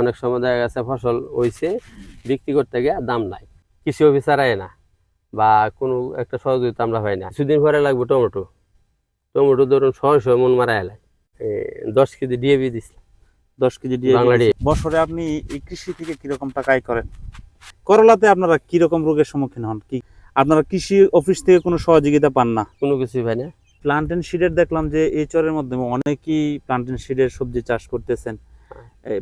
অনেক সময় দেখা গেছে ফসল হইছে বিক্রি করতে গিয়ে দাম নাই। কৃষি অফিসার আয় না বা কোনো একটা সহযোগিতা আমরা পাই না। কিছুদিন পরে লাগবে টমেটো। টমেটো ধরুন ছয়শো মন মারা এলাই দশ কেজি ডিএবি দিচ্ছে দশ কেজি দিয়ে। বছরে আপনি এই কৃষি থেকে কীরকম টাকা আয় করেন? করলাতে আপনারা কীরকম রোগের সম্মুখীন হন? কি আপনারা কৃষি অফিস থেকে কোনো সহযোগিতা পান না? কোনো কিছুই পাই না। প্লান্টেন সিডের দেখলাম যে এই চরের মাধ্যমে অনেকেই প্লান্টেন সিডের সবজি চাষ করতেছেন।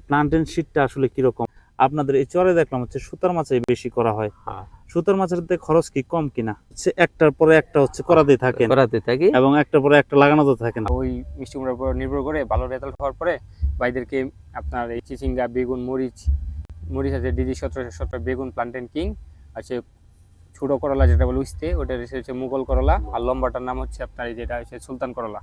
প্লান্টেন সিডটা আসলে কীরকম? আপনাদের এই চরে দেখলাম হচ্ছে সুতার মাছাই বেশি করা হয়। হ্যাঁ। সুতার মাছের তে খরচ কি কম কিনা? হচ্ছে একটার পরে একটা হচ্ছে করাতে থাকে করাতে থাকি। এবং একটার পরে একটা লাগানো লাগানোতে থাকেন ওই মিষ্টি কুমড়ার উপর নির্ভর করে ভালো রেজাল্ট হওয়ার পরে ভাইদেরকে আপনার এই চিচিঙ্গা বেগুন মরিচ মরিচ আছে ডিজি সতেরোশো সতেরো বেগুন প্লান্টেন কিং আছে ছোটো করলা যেটা বলে উস্তে ওটা হচ্ছে মুঘল করলা, আর লম্বাটার নাম হচ্ছে আপনার যেটা হচ্ছে সুলতান করলা।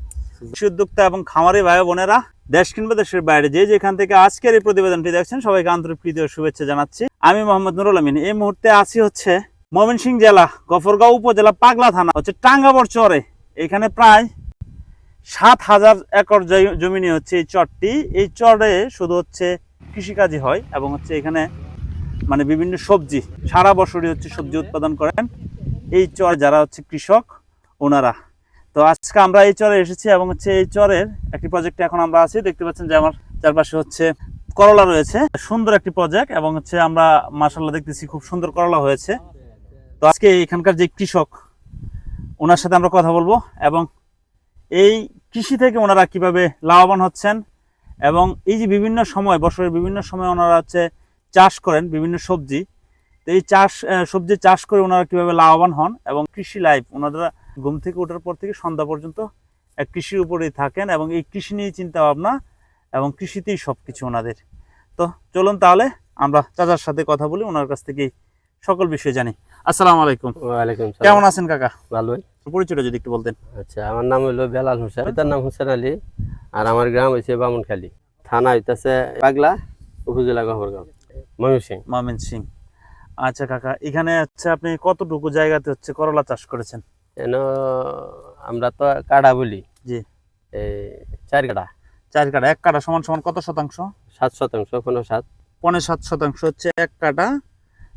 কৃষি উদ্যোক্তা এবং খামারি ভাই বোনেরা, দেশ কিংবা দেশের বাইরে যে যেখান থেকে আজকের এই প্রতিবেদনটি দেখছেন, সবাইকে আন্তরিক প্রীতি ও শুভেচ্ছা জানাচ্ছি। আমি মোহাম্মদ নুরুল আমিন। এই মুহূর্তে আছি হচ্ছে ময়মনসিংহ জেলা, গফরগাঁও উপজেলা, পাগলা থানা, হচ্ছে টাঙ্গাবর চরে। এখানে প্রায় সাত হাজার একর জমি নিয়ে হচ্ছে এই চরটি। এই চরে শুধু হচ্ছে কৃষিকাজই হয় এবং হচ্ছে এখানে মানে বিভিন্ন সবজি, সারা বছরই হচ্ছে সবজি উৎপাদন করেন। এই চর যারা হচ্ছে কৃষক, ওনারা। তো আজকে আমরা এই চরে এসেছি এবং হচ্ছে এই চরের একটি প্রজেক্টে এখন আমরা আছি। দেখতে পাচ্ছেন যে আমার চারপাশে হচ্ছে করলা রয়েছে। সুন্দর একটি প্রজেক্ট এবং হচ্ছে আমরা মাসাল্লাহ দেখতেছি খুব সুন্দর করলা হয়েছে। তো আজকে এখানকার যে কৃষক, ওনার সাথে আমরা কথা বলব এবং এই কৃষি থেকে ওনারা কীভাবে লাভবান হচ্ছেন এবং এই যে বিভিন্ন সময়, বছরের বিভিন্ন সময় ওনারা হচ্ছে চাষ করেন বিভিন্ন সবজি। তো এই চাষ সবজি চাষ করে ওনারা কীভাবে লাভবান হন এবং কৃষি লাইফ ওনারা ঘুম থেকে ওঠার পর থেকে সন্ধ্যা পর্যন্ত এক কৃষির উপরেই থাকেন এবং এই কৃষি নিয়ে চিন্তা ভাবনা এবং কৃষিতেই সব কিছু ওনাদের। তো চলুন তাহলে আমরা চাচার সাথে কথা বলি ওনার কাছ থেকে সকল বিষয় জানি। আসসালামু আলাইকুম। ওয়ালাইকুম কেমন আছেন কাকা? ভালোই। পরিচয়টা যদি একটু বলতেন। আচ্ছা আমার নাম হলো বেলাল হোসেন। পিতার নাম হোসেন আলী। আর আমার গ্রাম হয়েছে বামুনখালী। থানা হইতাছে পাগলা উপজেলা গহরগাঁও ময়মনসিং মামিন আচ্ছা কাকা এখানে হচ্ছে আপনি কতটুকু জায়গাতে হচ্ছে করলা চাষ করেছেন? এন আমরা তো কাড়া বলি। জি। চার কাড়া। চার কাটা এক কাটা সমান সমান কত শতাংশ? সাত শতাংশ কোনো সাত। পনেরো সাত শতাংশ হচ্ছে এক কাটা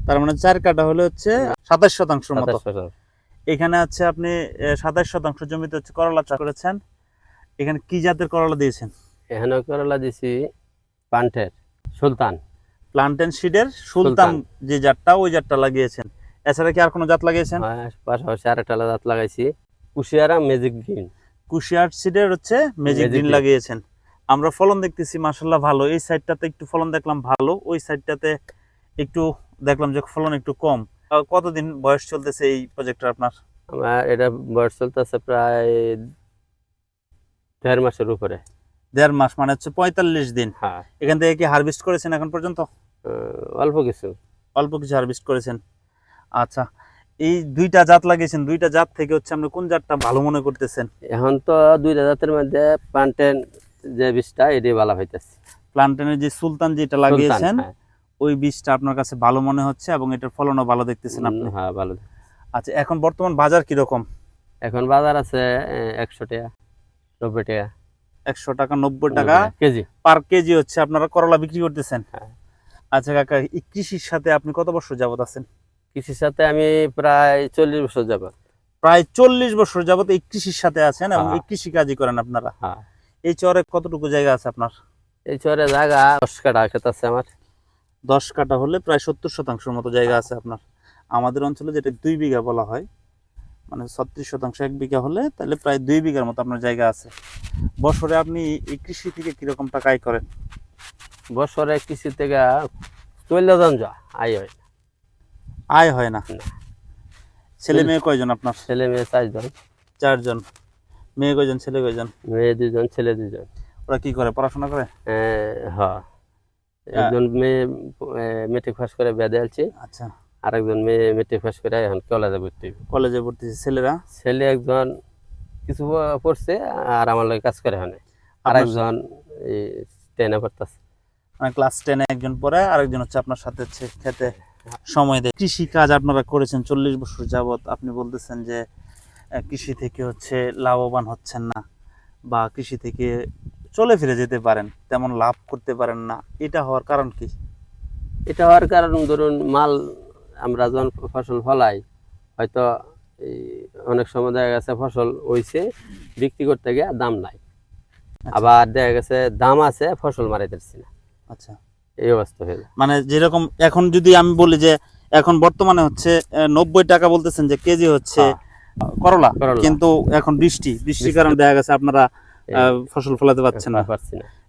তার মানে চার কাটা হলে হচ্ছে সাতাশ মতো। শতাংশ। এখানে হচ্ছে আপনি সাতাশ শতাংশ জমিতে হচ্ছে করলা চাষ করেছেন। এখানে কি জাতের করলা দিয়েছেন? এখানে করলা দিছি পান্ঠের সুলতান। প্লান্টেন সিডের সুলতান যে জাতটা ওই জাতটা লাগিয়েছেন। এছাড়া কি আর কোনো জাত লাগিয়েছেন? আর পাশাপাশি আরেকটা জাত লাগাইছি। Kushiyara magic green. কুশিয়ার সিডের হচ্ছে ম্যাজিক গ্রিন লাগিয়েছেন। আমরা ফলন দেখতেছি মাসাল্লাহ ভালো। এই সাইডটাতে একটু ফলন দেখলাম ভালো ওই সাইডটাতে একটু দেখলাম যে ফলন একটু কম। কতদিন বয়স চলতেছে এই প্রজেক্টটা আপনার? আমার এটা বয়স চলতেছে প্রায় দেড় মাসের উপরে। দেড় মাস মানে হচ্ছে পঁয়তাল্লিশ দিন। হ্যাঁ। এখান থেকে কি হারভেস্ট করেছেন এখন পর্যন্ত? অল্প কিছু। অল্প কিছু হারভেস্ট করেছেন। আচ্ছা এই দুইটা জাত লাগিয়েছেন। দুইটা জাত থেকে হচ্ছে আপনি কোন জাতটা ভালো মনে করতেছেন? এখন তো দুইটা জাতের মধ্যে প্লান্টেন যে বীজটা এটাই ভালো হইতেছে। প্লান্টেনের যে সুলতান যেটা লাগিয়েছেন ওই বীজটা আপনার কাছে ভালো মনে হচ্ছে এবং এটার ফলনও ভালো দেখতেছেন আপনি? হ্যাঁ ভালো আচ্ছা এখন বর্তমান বাজার কীরকম? এখন বাজার আছে একশো টাকা নব্বই টাকা। একশো টাকা নব্বই টাকা কেজি। পার কেজি হচ্ছে। আপনারা করলা বিক্রি করতেছেন? হ্যাঁ। আচ্ছা কাকা এই কৃষির সাথে আপনি কত বছর যাবত আছেন? কৃষির সাথে আমি প্রায় চল্লিশ বছর যাব প্রায় চল্লিশ বছর যাবত এই কৃষির সাথে আছেন এবং হ্যাঁ। এই কৃষি কাজই করেন আপনারা? হ্যাঁ। এই চরে কতটুকু জায়গা আছে আপনার? এই চরে জায়গা দশ কাটা খেত আছে আমার। দশ কাটা হলে প্রায় সত্তর শতাংশের মতো জায়গা আছে আপনার। আমাদের অঞ্চলে যেটা দুই বিঘা বলা হয় মানে ছত্রিশ শতাংশ এক বিঘা হলে তাহলে প্রায় দুই বিঘার মতো আপনার জায়গা আছে। বছরে আপনি এই কৃষি থেকে কীরকম টাকা আয় করেন? বছরে কৃষি থেকে চল্লিশ জন যা আই হয়। আয় হয় না? না। ছেলে মেয়ে কয়জন আপনার? ছেলে মেয়ে চারজন। চারজন। মেয়ে কয়জন ছেলে কয়জন? মেয়ে দুজন ছেলে দুজন ওরা কি করে পড়াশোনা করে? হ্যাঁ একজন মেয়ে মেট্রিক পাস করে বেঁধে আলছে। আচ্ছা। আরেকজন মেয়ে মেট্রিক পাস করে এখন কলেজে ভর্তি। কলেজে ভর্তি ছেলেরা? ছেলে একজন কিছু পড়ছে আর আমার লাগে কাজ করে আর আপনার- একজন এই টেনে পড়তেছে। মানে ক্লাস টেনে একজন পড়ে আরেকজন হচ্ছে আপনার সাথে খেতে সময় দেয়। কৃষি কাজ আপনারা করেছেন চল্লিশ বছর যাবত আপনি বলতেছেন যে কৃষি থেকে হচ্ছে লাভবান হচ্ছেন না বা কৃষি থেকে চলে ফিরে যেতে পারেন তেমন লাভ করতে পারেন না। এটা হওয়ার কারণ কি? এটা হওয়ার কারণ ধরুন মাল আমরা যখন ফসল ফলাই হয়তো এই অনেক সময় দেখা গেছে ফসল হইছে বিক্রি করতে গিয়ে দাম নাই। আবার দেখা গেছে দাম আছে ফসল মারাইতে পারছি না। আচ্ছা। এই অবস্থা হয়ে যায়। মানে যেরকম এখন যদি আমি বলি যে এখন বর্তমানে হচ্ছে নব্বই টাকা বলতেছেন যে কেজি হচ্ছে হ্যাঁ। করলা। কিন্তু এখন বৃষ্টি বৃষ্টির কারণে দেখা গেছে আপনারা ফসল ফলাতে পারছেন না।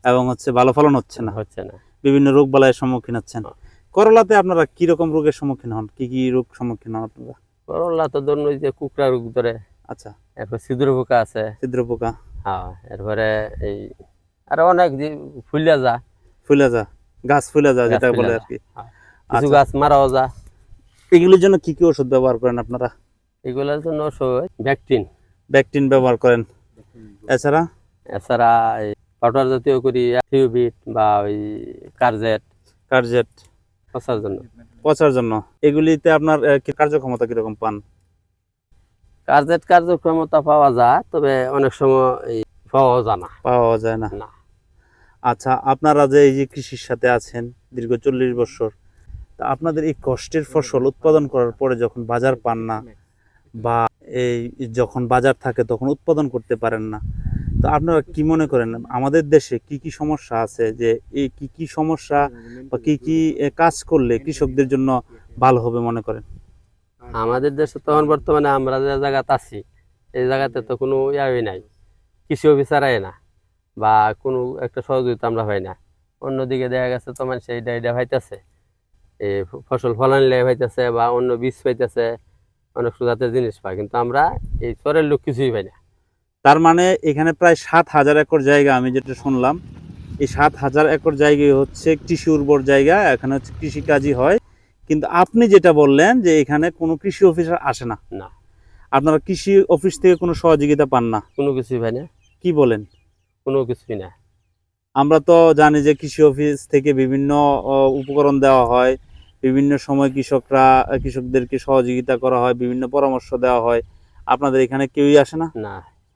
এবং হচ্ছে ভালো ফলন হচ্ছে না। হচ্ছে না। বিভিন্ন রোগ বালাইয়ের সম্মুখীন হচ্ছেন। হ্যাঁ। করলাতে আপনারা কি রকম রোগের সম্মুখীন হন? কি কি রোগ সম্মুখীন হন আপনারা? করলা তো ধরুন ওই যে কুকড়া রোগ ধরে। আচ্ছা। এরপর ছিদ্র পোকা আছে। ছিদ্র পোকা হ্যাঁ এরপরে এই আরও অনেক ফুলিয়া যা। ফুলে যা গাছ ফুলে যা যেটা বলে আর কি। হ্যাঁ। কিছু আচ্ছা। গাছ মারাও যা। এগুলির জন্য কি কি ওষুধ ব্যবহার করেন আপনারা? এগুলোর জন্য ওষুধ ভ্যাকটিন ব্যাকটিন ব্যবহার করেন। এছাড়া? এছাড়া পাউডার জাতীয় করি থিওবিট বা ওই কার্জেট। কার্জেট। পচার জন্য। পচার জন্য। এগুলিতে আপনার কার্যক্ষমতা কীরকম পান? কার্জেট কার্যক্ষমতা পাওয়া যায় তবে অনেক সময় পাওয়া যায় না। পাওয়া যায় না। আচ্ছা আপনারা যে এই যে কৃষির সাথে আছেন দীর্ঘ চল্লিশ বছর, তা আপনাদের এই কষ্টের ফসল উৎপাদন করার পরে যখন বাজার পান না, বা এই যখন বাজার থাকে তখন উৎপাদন করতে পারেন না, তো আপনারা কি মনে করেন? আমাদের দেশে কি কি সমস্যা আছে যে এই কি কি সমস্যা বা কি কি কাজ করলে কৃষকদের জন্য ভালো হবে মনে করেন? আমাদের দেশে তখন বর্তমানে আমরা যে জায়গাতে আছি, এই জায়গাতে তো কোনো ইয়াই নাই, কৃষি অফিসার আয় না। বা কোনো একটা সহযোগিতা আমরা পাই না। অন্যদিকে দেখা গেছে তো মানুষ এইটা এইটা পাইতেছে এই ফসল ফলন লে পাইতেছে বা অন্য বীজ পাইতেছে অনেক সুজাতের জিনিস পায় কিন্তু আমরা এই চরের লোক কিছুই পাই না। তার মানে এখানে প্রায় সাত হাজার একর জায়গা আমি যেটা শুনলাম এই সাত হাজার একর জায়গায় হচ্ছে কৃষি উর্বর জায়গা এখানে হচ্ছে কৃষিকাজই হয়। কিন্তু আপনি যেটা বললেন যে এখানে কোনো কৃষি অফিসার আসে না। না। আপনারা কৃষি অফিস থেকে কোনো সহযোগিতা পান না? কোনো কিছুই পাই না। কি বলেন? কোনো কিছুই না। আমরা তো জানি যে কৃষি অফিস থেকে বিভিন্ন উপকরণ দেওয়া হয়। বিভিন্ন সময় কৃষকরা কৃষকদেরকে সহযোগিতা করা হয় বিভিন্ন পরামর্শ দেওয়া হয়। আপনাদের এখানে কেউই আসে না? না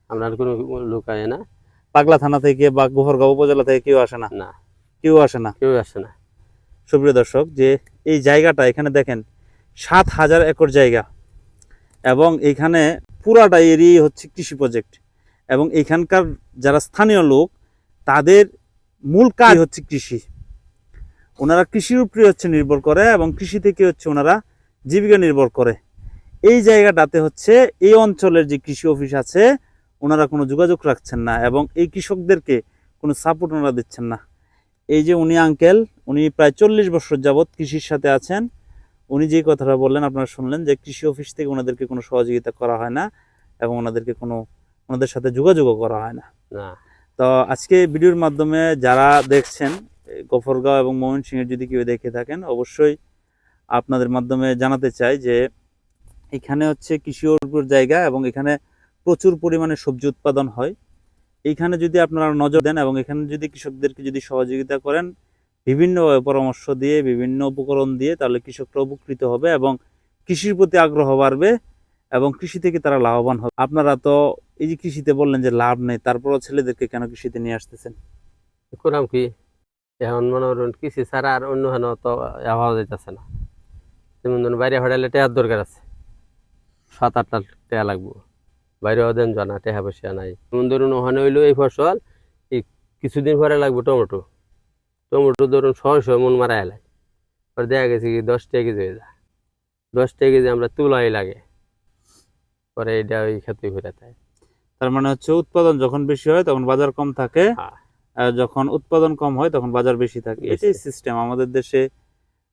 আমরা কোনো লোক আয় না। পাগলা থানা থেকে বা গোহরগাঁও উপজেলা থেকে কেউ আসে না? না। কেউ আসে না? কেউ আসে না। সুপ্রিয় দর্শক যে এই জায়গাটা এখানে দেখেন সাত হাজার একর জায়গা। এবং এখানে পুরাটা এরিয়া হচ্ছে কৃষি প্রজেক্ট। এবং এখানকার যারা স্থানীয় লোক, তাদের মূল কাজ হচ্ছে কৃষি। ওনারা কৃষির উপরে হচ্ছে নির্ভর করে এবং কৃষি থেকে হচ্ছে ওনারা জীবিকা নির্ভর করে। এই জায়গাটাতে হচ্ছে এই অঞ্চলের যে কৃষি অফিস আছে, ওনারা কোনো যোগাযোগ রাখছেন না এবং এই কৃষকদেরকে কোনো সাপোর্ট ওনারা দিচ্ছেন না। এই যে উনি আঙ্কেল, উনি প্রায় চল্লিশ বছর যাবৎ কৃষির সাথে আছেন। উনি যে কথাটা বললেন, আপনারা শুনলেন যে কৃষি অফিস থেকে ওনাদেরকে কোনো সহযোগিতা করা হয় না এবং ওনাদেরকে কোনো ওনাদের সাথে যোগাযোগও করা হয় না। তো আজকে ভিডিওর মাধ্যমে যারা দেখছেন গফরগাঁও এবং ময়মনসিংহের যদি কেউ দেখে থাকেন অবশ্যই আপনাদের মাধ্যমে জানাতে চাই যে এখানে হচ্ছে কৃষি উর্বর জায়গা এবং এখানে প্রচুর পরিমাণে সবজি উৎপাদন হয়। এইখানে যদি আপনারা নজর দেন এবং এখানে যদি কৃষকদেরকে যদি সহযোগিতা করেন বিভিন্ন পরামর্শ দিয়ে বিভিন্ন উপকরণ দিয়ে তাহলে কৃষকরা উপকৃত হবে এবং কৃষির প্রতি আগ্রহ বাড়বে। এবং কৃষি থেকে তারা লাভবান হবে। আপনারা তো এই যে কৃষিতে বললেন যে লাভ নেই, তারপরও ছেলেদেরকে কেন কৃষিতে নিয়ে আসতেছেন? করাম কি এখন মনে করুন, কৃষি ছাড়া আর অন্য হেন তো হওয়া যাইতেছে না। যেমন ধরুন, বাইরে হটাইলে টেহার দরকার আছে। সাত আটটা টেহা লাগবো। বাইরে দেন জানা, টেহা পয়সা নাই। যেমন ধরুন, ওখানে হইল এই ফসল, এই কিছুদিন পরে লাগবে টমেটো। টমেটো ধরুন ছয়শো মন মারা এলাই দেখা গেছে কি দশ টাকা কেজি হয়ে যায়। দশ টাকা কেজি আমরা তুলাই লাগে। পরে এটা ওই খেতে ঘুরে দেয়। তার মানে হচ্ছে উৎপাদন যখন বেশি হয় তখন বাজার কম থাকে। হ্যাঁ। যখন উৎপাদন কম হয় তখন বাজার বেশি থাকে। এটাই সিস্টেম আমাদের দেশে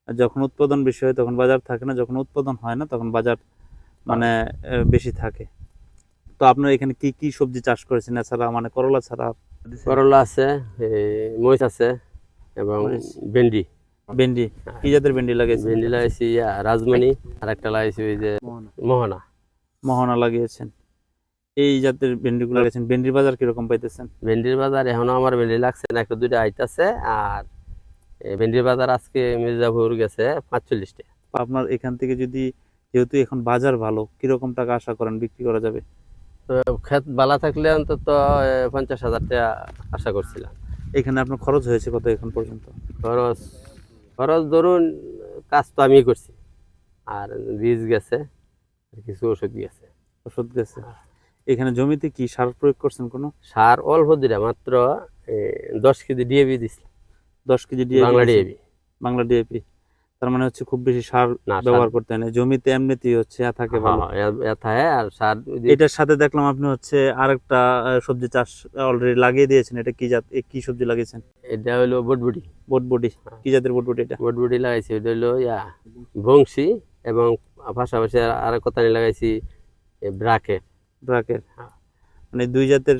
যখন উৎপাদন বেশি হয় তখন বাজার থাকে না। যখন উৎপাদন হয় না তখন বাজার মানে বেশি থাকে। তো আপনার এখানে কি কি সবজি চাষ করেছেন? এছাড়া মানে করলা ছাড়া করলা আছে মরিচ আছে এবং ভেন্ডি। ভেন্ডি। কি জাতের ভেন্ডি লাগিয়েছেন ভেন্ডি লাগাইছি রাজমণি আর একটা লাগাইছি ওই যে মোহনা। মোহনা লাগিয়েছেন। এই জাতের ভেন্ডিগুলো লাগিয়েছেন। ভেন্ডির বাজার কীরকম পাইতেছেন? ভেন্ডির বাজার এখনও আমার ভেন্ডি লাগছে না একটা দুইটা আইতাছে আর ভেন্ডির বাজার আজকে মির্জাপুর গেছে পাঁচচল্লিশ টাকা আপনার এখান থেকে যদি যেহেতু এখন বাজার ভালো কীরকম টাকা আশা করেন বিক্রি করা যাবে? তো ক্ষেত বালা থাকলে অন্তত পঞ্চাশ হাজার টাকা আশা করছিলাম। এখানে আপনার খরচ হয়েছে কত এখন পর্যন্ত? খরচ খরচ ধরুন কাজ তো আমি করছি। আর বীজ গেছে কিছু ওষুধ গেছে ওষুধ গেছে এখানে জমিতে কি সার প্রয়োগ করছেন কোনো? সার অল্প দিলে মাত্র দশ কেজি ডিএবি দিছিল দশ KG DAP Bangla DAB Bangla DAP তার মানে হচ্ছে খুব বেশি সার না ব্যবহার করতে হয় জমিতে এমনিতেই হচ্ছে থাকে ভালো। হ্যাঁ, হ্যাঁ আর সার এটার সাথে দেখলাম আপনি হচ্ছে আরেকটা সবজি চাষ অলরেডি লাগিয়ে দিয়েছেন। এটা কি জাত কি সবজি লাগিয়েছেন? এটা হলো বটবুটি। বটবডি হ্যাঁ। কি জাতের বটবডি এটা? বটবুটি লাগাইছি এটা হলো ইয়া বংশী এবং পাশাপাশি আর- আর কোথায় লাগাইছি ব্রাকেট ব্রাকের হ্যাঁ। মানে দুই জাতের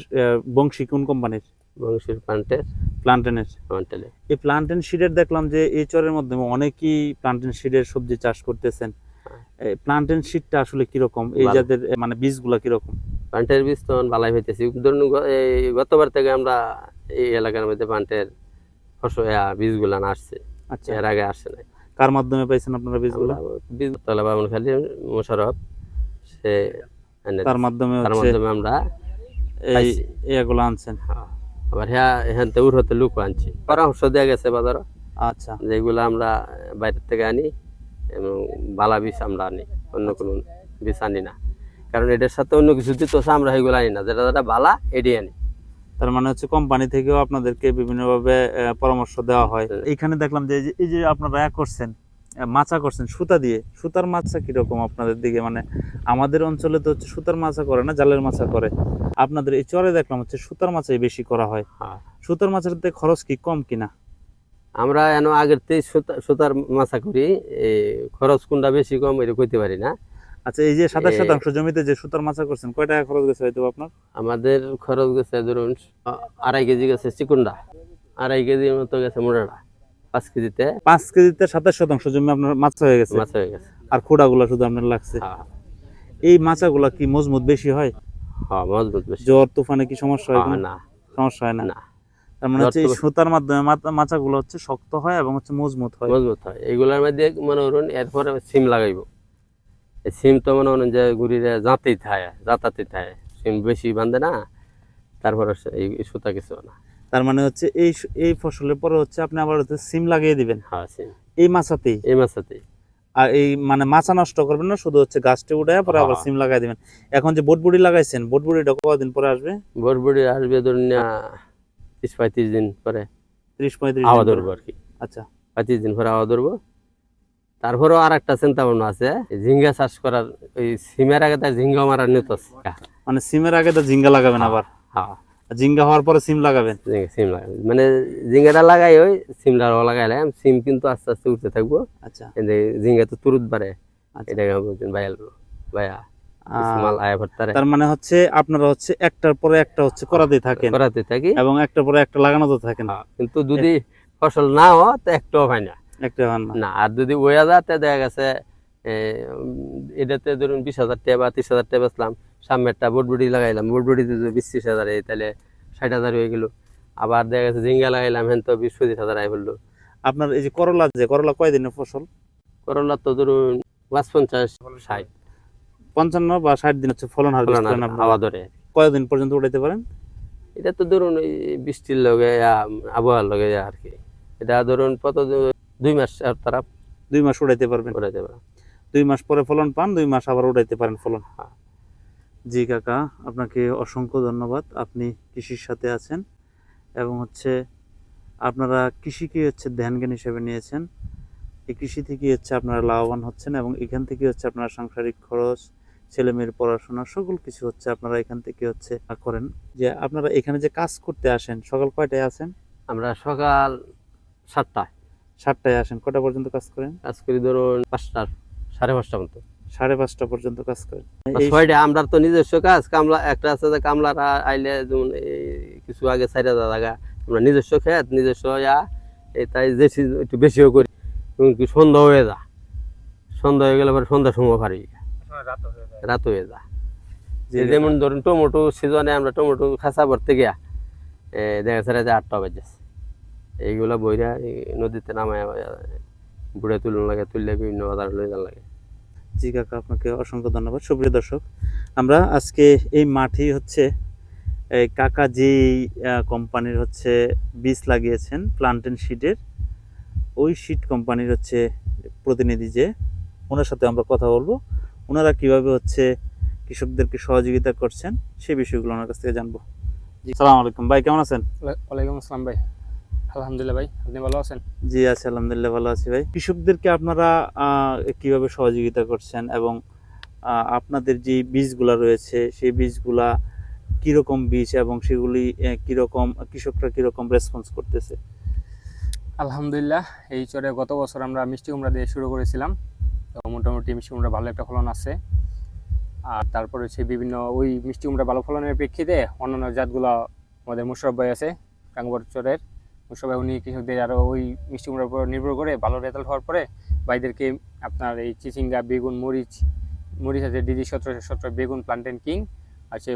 বংশী কোন কোম্পানির? বংশীর প্যান্টের প্লান্টেনের। প্যান্টেলে এই প্লান্টেন সিডের দেখলাম যে এই চরের মাধ্যমে অনেকেই প্লান্টেন সিডের সবজি চাষ করতেছেন। এই প্লান্টেন সিডটা আসলে কীরকম? এই জাতের মানে বীজগুলা কীরকম? প্লান্টের বীজ তখন বালাই হইতেছি। ধরুন গতবার থেকে আমরা এই এলাকার মধ্যে প্লান্টের ফসল বীজগুলা আসছে। আচ্ছা। এর আগে আসছে না কার মাধ্যমে পাইছেন আপনারা বীজগুলো? বীজ তলা বামন খালি মোশারফ সে তার মাধ্যমে তার মাধ্যমে আমরা এই এগুলো আনছেন। হ্যাঁ, আবার হ্যাঁ এখান থেকে উড়তে লুক আনছি। পরামর্শ দেওয়া গেছে বাজারও। আচ্ছা। যেগুলো আমরা বাইরের থেকে আনি এবং বালা বীজ আমরা আনি অন্য কোনো বীজ আনি না। কারণ এটার সাথে অন্য কিছু দিতে আমরা সেগুলো আনি না। যেটা যেটা বালা এটি আনি। তার মানে হচ্ছে কোম্পানি থেকেও আপনাদেরকে বিভিন্নভাবে পরামর্শ দেওয়া হয়। এখানে দেখলাম যে এই যে- আপনারা এক করছেন মাচা করছেন সুতা দিয়ে সুতার মাচা কীরকম আপনাদের দিকে? মানে আমাদের অঞ্চলে তো হচ্ছে সুতার মাছা করে না জালের মাছা করে। আপনাদের এই চরে দেখলাম হচ্ছে সুতার মাচাই বেশি করা হয়। হ্যাঁ। সুতার মাচাতে খরচ কি কম কিনা? আমরা এন আগের থেকে সুতার মাছা করি খরচ কোনটা বেশি কম এটা কইতে পারি না। আচ্ছা এই যে সাতাশ শতাংশ জমিতে যে সুতার মাচা করছেন কয় টাকা খরচ গেছে হয়তো আপনার? আমাদের খরচ গেছে ধরুন আড়াই কেজি গেছে চিকুন্ডা। আড়াই কেজির মতো গেছে মোড়াটা পাঁচ কেজিতে। পাঁচ কেজিতে সাতাশ শতাংশ জমি আপনার মাচা হয়ে গেছে? মাছ হয়ে গেছে। আর খোড়াগুলো শুধু আপনার লাগছে? হ্যাঁ। এই কি মজবুত বেশি হয়? হ্যাঁ মজবুত বেশি। জ্বর তুফানে কি সমস্যা হয় হ্যাঁ, না। সমস্যা হয় না? না। তার মানে হচ্ছে সুতার মাধ্যমে মাচাগুলো হচ্ছে শক্ত হয় এবং হচ্ছে মজবুত হয়। মজবুত হয়। এইগুলোর মধ্যে মনে করুন এরপরে সিম লাগাইব। সিম তো মনে করুন যে ঘুরিরে জাঁতেই থাকে জাতাতেই থাকে। সিম বেশি বাঁধে না তারপরে এই সুতা কিছু না। তার মানে হচ্ছে এই এই ফসলের পরে হচ্ছে আপনি আবার হচ্ছে সিম লাগিয়ে দিবেন? হ্যাঁ সিম। এই মাচাতেই এই মাছাতেই। আর এই মানে মাচা নষ্ট করবেন না শুধু হচ্ছে গাছটা উঠায় পরে আবার হ্যাঁ। সিম লাগাই দিবেন। এখন যে বটবুড়ি লাগাইছেন বটবুড়িটা কতদিন পরে আসবে? বরবড়ি আসবে ধরুন না তিরিশ পঁয়ত্রিশ দিন পরে। ত্রিশ পঁয়ত্রিশ আওয়া ধরবো আর কি। আচ্ছা। পঁয়ত্রিশ দিন পরে আওয়া ধরবো। তারপরেও আর একটা চিন্তা ভাবনা আছে ঝিঙ্গা চাষ করার ওই সিমের আগে তার ঝিঙ্গা মারার আছে মানে সিমের আগে তো ঝিঙ্গা লাগাবেন আবার? হ্যাঁ ঝিঙ্গা হওয়ার পরে সিম লাগাবেন? সিম লাগাই মানে ঝিঙ্গাটা লাগাই ওই সিমটাও লাগাইলাম সিম কিন্তু আস্তে আস্তে উঠতে থাকব। আচ্ছা। ঝিঙ্গা তো তুরুত বাড়ে। আচ্ছা। এটাকে বলছেন ভাইয়া। আয়া ভর্তারে। তার মানে হচ্ছে আপনারা হচ্ছে একটার পরে একটা হচ্ছে করাতেই থাকেন। করাতে থাকি। এবং একটার পরে একটা লাগানোতে থাকেন হ্যাঁ, কিন্তু যদি ফসল না হয় তো একটাও হয় না। না। না আর যদি ওয়া যায় দেখা গেছে এটাতে ধরুন বিশ হাজার টাকা বা তিরিশ হাজার টাকা বেচলাম সামনেরটা বোটবুটি লাগাইলাম বোটবুটিতে যদি বিশ ত্রিশ হাজার এই তাহলে ষাট হাজার হয়ে গেল। আবার দেখা গেছে ঝিঙ্গা লাগাইলাম হেন তো বিশ পঁচিশ হাজার বলল আপনার এই যে করলা যে করলা কয় দিনের ফসল? করলা তো ধরুন পাঁচ পঞ্চাশ ষাট। পঞ্চান্ন বা ষাট দিন হচ্ছে ফলন হারভেস্ট করেন আপনারা। হাওয়া ধরে। কয়দিন পর্যন্ত উঠাইতে পারেন? এটা তো ধরুন ওই বৃষ্টির লগে আবহাওয়ার লগে আর কি। এটা ধরুন কত দুই মাস আর তারা দুই মাস উড়াইতে পারবেন। করে পারবেন। দুই মাস পরে ফলন পান দুই মাস আবার উড়াইতে পারেন ফলন। হ্যাঁ। জি কাকা আপনাকে অসংখ্য ধন্যবাদ। আপনি কৃষির সাথে আছেন এবং হচ্ছে আপনারা কৃষিকে হচ্ছে ধ্যান জ্ঞান হিসেবে নিয়েছেন। এই কৃষি থেকে হচ্ছে আপনারা লাভবান হচ্ছেন এবং এখান থেকে হচ্ছে আপনারা সাংসারিক খরচ ছেলে মেয়ের পড়াশোনা সকল কিছু হচ্ছে আপনারা এখান থেকে হচ্ছে করেন। যে আপনারা এখানে যে কাজ করতে আসেন সকাল কয়টায় আসেন আমরা সকাল সাতটায়। সাতটায় আসেন। কটা পর্যন্ত কাজ করেন? কাজ করি ধরুন পাঁচটা সাড়ে পাঁচটা মতো সাড়ে পাঁচটা পর্যন্ত কাজ করেন। ছয়টা আমরা তো নিজস্ব কাজ কামলা একটা আছে যে কামলারা আইলে যেমন কিছু আগে চার হাজার টাকা আমরা নিজস্ব খেত নিজস্ব ইয়া তাই একটু বেশিও করি এমনকি সন্ধ্যা হয়ে যা সন্ধ্যা হয়ে গেলে পরে সন্ধ্যার সময় পারি রাত হয়ে যা যেমন ধরুন টমেটো সিজনে আমরা টমেটো খাসা ভরতে গিয়া দেখা যাচ্ছে আটটা বাজেছে। এইগুলা বইরা এই নদীতে নামায় বুড়ে তুলন লাগে তুললে বিভিন্ন বাজার লয়ে যান লাগে। জি কাকা আপনাকে অসংখ্য ধন্যবাদ। সুপ্রিয় দর্শক আমরা আজকে এই মাঠেই হচ্ছে এই কাকা যেই কোম্পানির হচ্ছে বীজ লাগিয়েছেন প্লান্টেন শিটের ওই শিট কোম্পানির হচ্ছে প্রতিনিধি যে ওনার সাথে আমরা কথা বলব। ওনারা কীভাবে হচ্ছে কৃষকদেরকে সহযোগিতা করছেন সেই বিষয়গুলো ওনার কাছ থেকে জানব। সালাম আলাইকুম। ভাই কেমন আছেন? ওয়ালাইকুম আসসালাম ভাই। আলহামদুলিল্লাহ ভাই আপনি ভালো আছেন? জি আছি আলহামদুলিল্লাহ ভালো আছি ভাই। কৃষকদেরকে আপনারা কীভাবে সহযোগিতা করছেন এবং আপনাদের যে বীজগুলা রয়েছে সেই বীজগুলা কীরকম বীজ এবং সেগুলি কীরকম কৃষকরা কীরকম রেসপন্স করতেছে? আলহামদুলিল্লাহ এই চরে গত বছর আমরা মিষ্টি কুমড়া দিয়ে শুরু করেছিলাম। তো মোটামুটি মিষ্টি কুমড়া ভালো একটা ফলন আছে। আর তারপরে হচ্ছে বিভিন্ন ওই মিষ্টি কুমড়া ভালো ফলনের প্রেক্ষিতে অন্যান্য জাতগুলো আমাদের মুশরফ ভাই আছে টাঙ্গবর চরের। ভাই উনি কৃষকদের আরও ওই মিষ্টি কুমড়ার উপর নির্ভর করে ভালো রেজাল্ট হওয়ার পরে ভাইদেরকে আপনার এই চিচিঙ্গা বেগুন মরিচ মরিচ আছে ডিজি সতেরোশো সতেরো বেগুন প্লান্টেন কিং আছে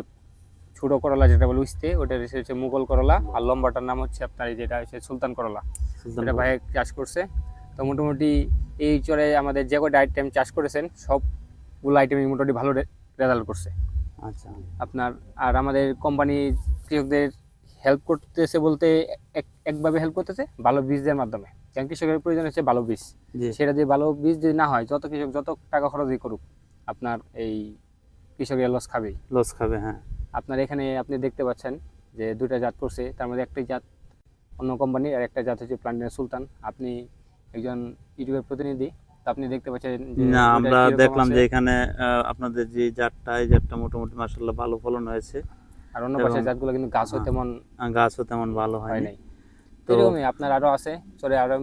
ছোটো করলা যেটা বলে উস্তে ওটা হচ্ছে মুঘল করলা আর লম্বাটার নাম হচ্ছে আপনার এই যেটা হচ্ছে সুলতান করলা। এটা ভাই চাষ করছে। তো মোটামুটি এই চরে আমাদের যে কটা আইটেম চাষ করেছেন সবগুলো আইটেমই মোটামুটি ভালো রেজাল্ট করছে। আচ্ছা। আপনার আর আমাদের কোম্পানি কৃষকদের হেল্প করতেছে বলতে একভাবে হেল্প করতেছে ভালো বীজের মাধ্যমে। কারণ কৃষকের প্রয়োজন হচ্ছে ভালো বীজ। সেটা যদি ভালো বীজ যদি না হয় যত কৃষক যত টাকা খরচই করুক আপনার এই কৃষকের লস খাবেই। লস খাবে হ্যাঁ। আপনার এখানে আপনি দেখতে পাচ্ছেন যে দুটা জাত করছে তার মধ্যে একটি জাত অন্য কোম্পানির আর একটা জাত হচ্ছে প্লান্টের সুলতান। আপনি একজন ইউটিউবের প্রতিনিধি তো আপনি দেখতে পাচ্ছেন না আমরা দেখলাম যে এখানে আপনাদের যে জাতটা এই জাতটা মোটামুটি মাসাল্লাহ ভালো ফলন হয়েছে। আর অন্য পাশের জাতগুলো কিন্তু গাছও হ্যাঁ, তেমন গাছও তেমন ভালো হয় নাই। তো এরকমই আপনার আরও আছে চলে আরও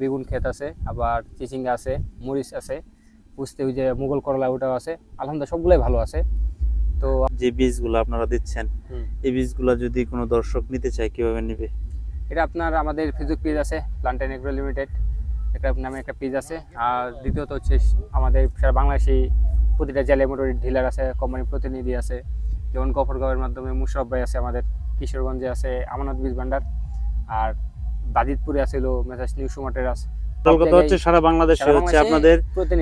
বেগুন ক্ষেত আছে আবার চিচিঙ্গা আছে মরিচ আছে বুঝতে ওই যে মুঘল করলা ওটাও আছে আলহামদুলিল্লাহ সবগুলোই ভালো আছে। তো যে বীজগুলো আপনারা দিচ্ছেন এই বীজগুলো যদি কোনো দর্শক নিতে চায় কীভাবে নিবে? এটা আপনার আমাদের ফেসবুক পেজ আছে প্লান্টেন এগ্রো লিমিটেড। একটা নামে একটা পেজ আছে। আর দ্বিতীয়ত হচ্ছে আমাদের সারা বাংলাদেশি প্রতিটা জেলায় মোটামুটি ডিলার আছে কোম্পানির প্রতিনিধি আছে। যেমন গফরগাঁওয়ের মাধ্যমে মুশরফ ভাই আছে আমাদের কিশোরগঞ্জে আছে আমানত বীজ ভান্ডার আর বাজিতপুরে আছে হলো মেসাজ নিউ সুমাটের আছে কলকাতা হচ্ছে সারা বাংলাদেশে হচ্ছে আপনাদের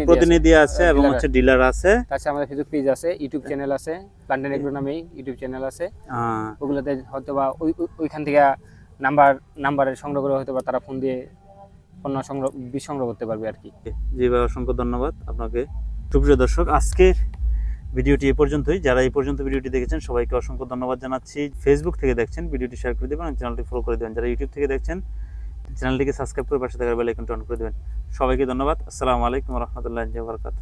প্রতিনিধি আছে এবং হচ্ছে ডিলার আছে। তাছাড়া আমাদের ফেসবুক পেজ আছে ইউটিউব চ্যানেল আছে প্লান্টেন এগ্রো নামেই ইউটিউব চ্যানেল আছে। ওগুলোতে হয়তো বা ওই ওই- ওইখান থেকে নাম্বার নাম্বারে সংগ্রহ করে হয়তো বা তারা ফোন দিয়ে পণ্য সংগ্রহ বীজ সংগ্রহ করতে পারবে আর কি। জি ভাই অসংখ্য ধন্যবাদ আপনাকে। সুপ্রিয় দর্শক আজকের ভিডিওটি এ পর্যন্তই। যারা এই পর্যন্ত ভিডিওটি দেখেছেন, সবাইকে অসংখ্য ধন্যবাদ জানাচ্ছি। ফেসবুক থেকে দেখছেন, ভিডিওটি শেয়ার করে দেবেন চ্যানেলটি ফলো করে দেবেন। যারা ইউটিউব থেকে দেখছেন চ্যানেলটিকে সাবস্ক্রাইব করে পাশে থাকার বেলাইকনটি অন করে দেবেন। সবাইকে ধন্যবাদ। আসসালামু আলাইকুম রহমতুল্লাহ বরকাত